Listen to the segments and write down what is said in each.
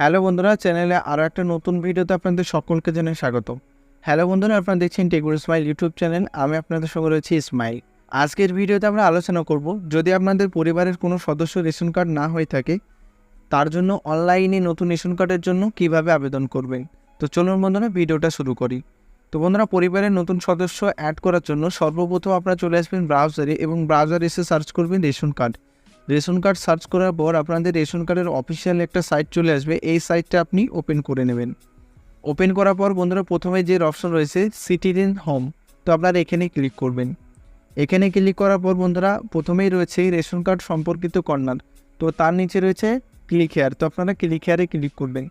Hello বন্ধুরা, চ্যানেলে আরও একটা নতুন ভিডিওতে আপনাদের সকলকে জানাই স্বাগত হ্যালো বন্ধুরা, আপনারা দেখছেন টেকুর স্মাইল ইউটিউব চ্যানেল। আমি আপনাদের সঙ্গে রয়েছি স্মাইল। আজকের ভিডিওতে আমরা আলোচনা করব, যদি আপনাদের পরিবারের কোনো সদস্য রেশন কার্ড না হয়ে থাকে, তার জন্য অনলাইনে নতুন রেশন কার্ডের জন্য কীভাবে আবেদন করবেন? তো চলুন বন্ধুরা, ভিডিওটা শুরু করি। তো বন্ধুরা, পরিবারের নতুন সদস্য অ্যাড করার জন্য সর্বপ্রথম আপনারা চলে আসবেন ব্রাউজারে এবং ব্রাউজার এসে সার্চ করবেন ration card. Ration card search করার পর আপনাদের রেশন কার্ডের অফিসিয়াল একটা সাইট চলে আসবে। এই সাইটটা আপনি ওপেন করে নেবেন। ওপেন করার পর বন্ধুরা প্রথমে যে অপশন রয়েছে সিটিজেন হোম, তো আপনারা এখানে ক্লিক করবেন। এখানে ক্লিক করার পর বন্ধুরা প্রথমেই রয়েছে রেশন কার্ড সম্পর্কিত কর্নার, তো তার নিচে রয়েছে ক্লিক হেয়ার, তো আপনারা ক্লিক হেয়ারে ক্লিক করবেন।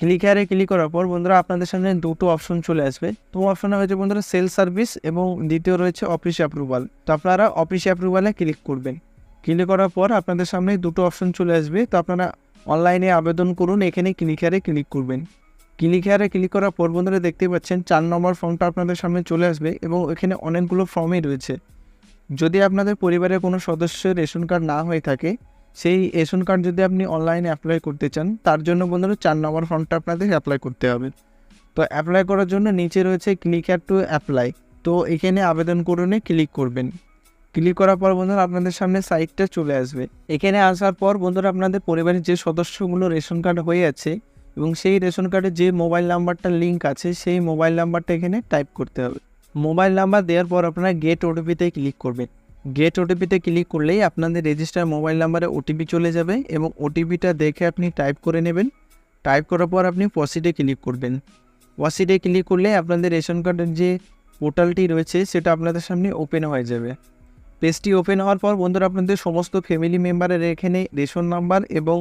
ক্লিক হেয়ারে ক্লিক করার পর বন্ধুরা আপনাদের সামনে দুটো অপশন চলে আসবে। তো অপশনে হয়েছে বন্ধুরা সেল সার্ভিস এবং দ্বিতীয় রয়েছে অফিস অ্যাপ্রুভাল, তো আপনারা অফিস অ্যাপ্রুভালে ক্লিক করবেন। ক্লিক করার পর আপনাদের সামনে দুটো অপশন চলে আসবে। তো আপনারা অনলাইনে আবেদন করুন, এখানে ক্লিক হেয়ারে ক্লিক করবেন। ক্লিক হেয়ারে ক্লিক করার পর বন্ধুরা দেখতে পাচ্ছেন চার নম্বর ফর্মটা আপনাদের সামনে চলে আসবে এবং এখানে অনেকগুলো ফর্মই রয়েছে। যদি আপনাদের পরিবারের কোনো সদস্যের রেশন কার্ড না হয়ে থাকে, সেই রেশন কার্ড যদি আপনি অনলাইনে অ্যাপ্লাই করতে চান, তার জন্য বন্ধুরা চার নম্বর ফর্মটা আপনাদের অ্যাপ্লাই করতে হবে। তো অ্যাপ্লাই করার জন্য নিচে রয়েছে ক্লিক হেয়ার টু অ্যাপ্লাই তো এখানে আবেদন করুনে ক্লিক করবেন। ক্লিক করার পর বন্ধুরা আপনাদের সামনে সাইটটা চলে আসবে। এখানে আসার পর বন্ধুরা আপনাদের পরিবারের যে সদস্যগুলো রেশন কার্ড হয়ে আছে এবং সেই রেশন কার্ডে যে মোবাইল নাম্বারটা লিঙ্ক আছে, সেই মোবাইল নাম্বারটা এখানে টাইপ করতে হবে। মোবাইল নাম্বার দেওয়ার পর আপনারা গেট ওটিপিতে ক্লিক করবেন। গেট ওটিপিতে ক্লিক করলেই আপনাদের রেজিস্টার মোবাইল নাম্বারে ওটিপি চলে যাবে এবং ওটিপিটা দেখে আপনি টাইপ করে নেবেন। টাইপ করার পর আপনি পসিটে ক্লিক করবেন। পসিটে ক্লিক করলে আপনাদের রেশন কার্ডের যে পোর্টালটি রয়েছে, সেটা আপনাদের সামনে ওপেন হয়ে যাবে। পেজটি ওপেন হওয়ার পর বন্ধুরা আপনাদের সমস্ত ফ্যামিলি মেম্বারের এখানে রেশন নাম্বার এবং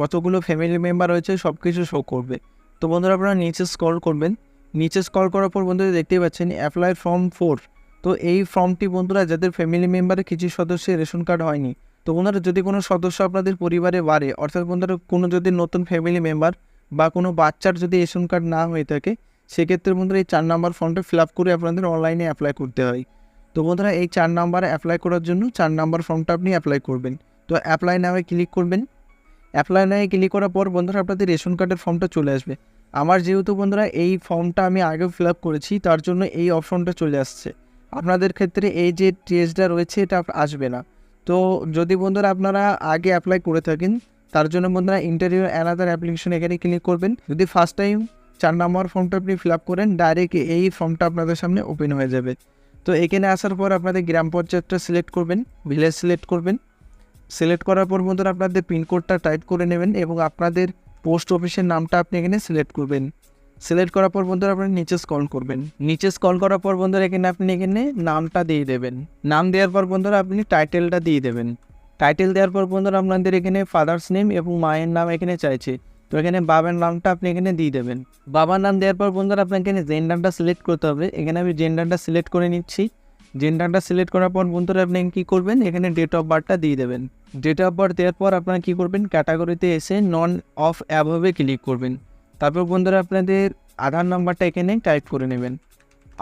কতগুলো ফ্যামিলি মেম্বার রয়েছে সব কিছু শো করবে। তো বন্ধুরা আপনারা নিচে স্ক্রল করবেন। নিচে স্ক্রল করার পর বন্ধুরা দেখতেই পাচ্ছেন অ্যাপ্লাই ফর্ম ফোর তো এই ফর্মটি বন্ধুরা যাদের ফ্যামিলি মেম্বারের কিছু সদস্যের রেশন কার্ড হয়নি, তো বন্ধুরা যদি কোনো সদস্য আপনাদের পরিবারে বাড়ে, অর্থাৎ বন্ধুরা কোনো যদি নতুন ফ্যামিলি মেম্বার বা কোনো বাচ্চার যদি রেশন কার্ড না হয়ে থাকে, সেক্ষেত্রে বন্ধুরা এই চার নাম্বার ফর্মটা ফিল আপ করে আপনাদের অনলাইনে অ্যাপ্লাই করতে হয়। তো বন্ধুরা, এই চার নাম্বারে অ্যাপ্লাই করার জন্য চার নাম্বার ফর্মটা আপনি অ্যাপ্লাই করবেন। তো অ্যাপ্লাই নামে ক্লিক করবেন। অ্যাপ্লাই নামে ক্লিক করার পর বন্ধুরা, আপনাদের রেশন কার্ডের ফর্মটা চলে আসবে। আমার যেহেতু বন্ধুরা, এই ফর্মটা আমি আগেও ফিল আপ করেছি, তার জন্য এই অপশনটা চলে আসছে। আপনাদের ক্ষেত্রে এই যে টেস্টটা রয়েছে, এটা আসবে না। তো যদি বন্ধুরা আপনারা আগে অ্যাপ্লাই করে থাকেন, তার জন্য বন্ধুরা ইন্টারভিউ অ্যানাদার অ্যাপ্লিকেশন এখানে ক্লিক করবেন। যদি ফার্স্ট টাইম চার নম্বর ফর্মটা আপনি ফিল আপ করেন ডাইরেক্ট এই ফর্মটা আপনাদের সামনে ওপেন হয়ে যাবে। তো এখানে আসার পর আপনাদের গ্রাম পঞ্চায়েতটা সিলেক্ট করবেন ভিলেজ সিলেক্ট করবেন। সিলেক্ট করার পর বন্ধুরা আপনাদের পিনকোডটা টাইপ করে নেবেন এবং আপনাদের পোস্ট অফিসের নামটা আপনি এখানে সিলেক্ট করবেন। সিলেক্ট করার পর বন্ধুরা আপনি নিচে স্কল করবেন। নিচে স্কল করার পর বন্ধুরা এখানে আপনি এখানে নামটা দিয়ে দেবেন। নাম দেওয়ার পর বন্ধুরা আপনি টাইটেলটা দিয়ে দেবেন। টাইটেল দেওয়ার পর বন্ধুরা আপনাদের এখানে ফাদার্স নেম এবং মায়ের নাম এখানে চাইছে। তো এখানে বাবার নামটা আপনি এখানে দিয়ে দেবেন। বাবার নাম দেওয়ার পর বন্ধুরা আপনাকে এখানে জেন্ডারটা সিলেক্ট করতে হবে। এখানে আমি জেন্ডারটা সিলেক্ট করে নিচ্ছি। জেন্ডারটা সিলেক্ট করার পর বন্ধুরা আপনি কী করবেন? এখানে ডেট অফ বার্থটা দিয়ে দেবেন। ডেট অফ বার্থ দেওয়ার পর আপনারা কী করবেন? ক্যাটাগরিতে এসে নন অফ অ্যাভাবে ক্লিক করবেন। তারপর বন্ধুরা আপনাদের আধার নাম্বারটা এখানে টাইপ করে নেবেন।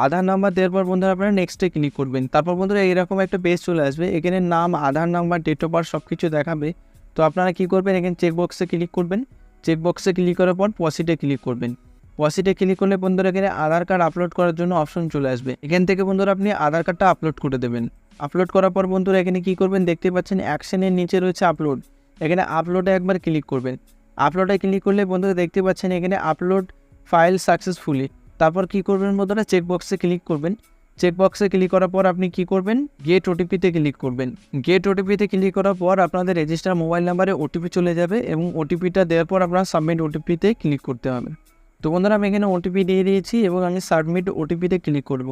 আধার নাম্বার দেওয়ার পর বন্ধুরা আপনারা নেক্সটে ক্লিক করবেন। তারপর বন্ধুরা এরকম একটা পেজ চলে আসবে। এখানে নাম, Aadhaar number date of birth সব কিছু দেখাবে। তো আপনারা কী করবেন? এখানে চেকবক্সে ক্লিক করবেন। চেকবক্সে ক্লিক করার পর পসিটে ক্লিক করবেন। পসিটে ক্লিক করলে বন্ধুরা এখানে আধার কার্ড আপলোড করার জন্য অপশন চলে আসবে। এখান থেকে বন্ধুরা আপনি আধার কার্ডটা আপলোড করে দেবেন। আপলোড করার পর বন্ধুরা এখানে কী করবেন দেখতে পাচ্ছেন অ্যাকশনের নিচে রয়েছে আপলোড এখানে আপলোডে একবার ক্লিক করবেন। আপলোডে ক্লিক করলে বন্ধুরা দেখতে পাচ্ছেন এখানে আপলোড ফাইল সাকসেসফুলি তারপর কি করবেন বন্ধুরা চেকবক্সে ক্লিক করবেন। চেকবক্সে ক্লিক করার পর আপনি কি করবেন? গেট ওটিপিতে ক্লিক করবেন। গেট ওটিপিতে ক্লিক করার পর আপনাদের রেজিস্টার মোবাইল নাম্বারে ওটিপি চলে যাবে এবং ওটিপিটা দেওয়ার পর আপনার সাবমিট ওটিপিতে ক্লিক করতে হবে। তো বন্ধুরা, আমি এখানে ওটিপি দিয়ে দিয়েছি এবং আমি সাবমিট ওটিপিতে ক্লিক করব।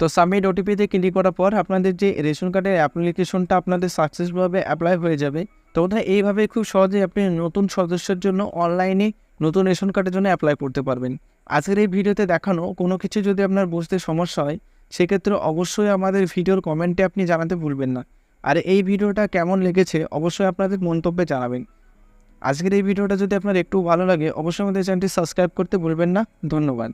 তো সাবমিট ওটিপিতে ক্লিক করার পর আপনাদের যে রেশন কার্ডের অ্যাপ্লিকেশনটা আপনাদের সাকসেসফুলভাবে অ্যাপ্লাই হয়ে যাবে। তো বন্ধুরা, এইভাবে খুব সহজে আপনি নতুন সদস্যের জন্য অনলাইনে নতুন রেশন কার্ডের জন্য অ্যাপ্লাই করতে পারবেন। আজকের এই ভিডিওতে দেখানো কোনো কিছু যদি আপনার বুঝতে সমস্যা হয়, সেক্ষেত্রে অবশ্যই আমাদের ভিডিওর কমেন্টে আপনি জানাতে ভুলবেন না। আর এই ভিডিওটা কেমন লেগেছে অবশ্যই আপনাদের মন্তব্যে জানাবেন। আজকের এই ভিডিওটা যদি আপনার একটু ভালো লাগে, অবশ্যই আমাদের চ্যানেলটি সাবস্ক্রাইব করতে ভুলবেন না। ধন্যবাদ।